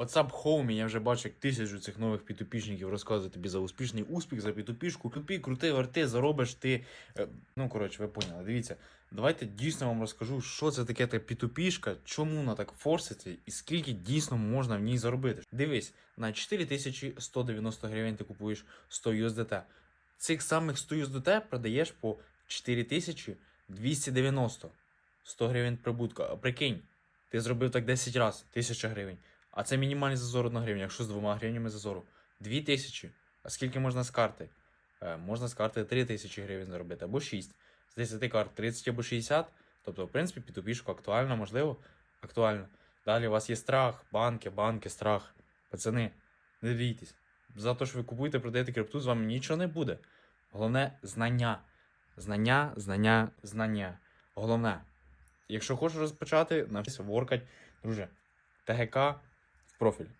WhatsApp Home, я вже бачу, як тисячу цих нових пітупішників розказує тобі за успішний успіх, за пітупішку. Тупі, крути, верти, заробиш ти. Е, Ну, коротше, ви поняли. Дивіться, давайте дійсно вам розкажу, що це таке та пітупішка, чому вона так форситься і скільки дійсно можна в ній заробити. Дивись, на 4190 гривень ти купуєш 100 USDT. Цих самих 100 USDT продаєш по 4290. 100 гривень прибутка. Прикинь, ти зробив так 10 разів, 1000 гривень. А це мінімальний зазор 1 гривня, якщо з двома гривнями зазору. 2000. А скільки можна з карти? Е, можна з карти 3000 гривень заробити, або 6. З 10 карт 30 або 60. Тобто, в принципі, пітупішку актуально, можливо, актуально. Далі у вас є страх, банки, банки, страх. Пацани, не бійтесь. За те, що ви купуєте, продаєте крипту, з вами нічого не буде. Головне знання. Знання, знання, знання. Головне. Якщо хочеш розпочати, навчися воркать, друже. ТГК профіль.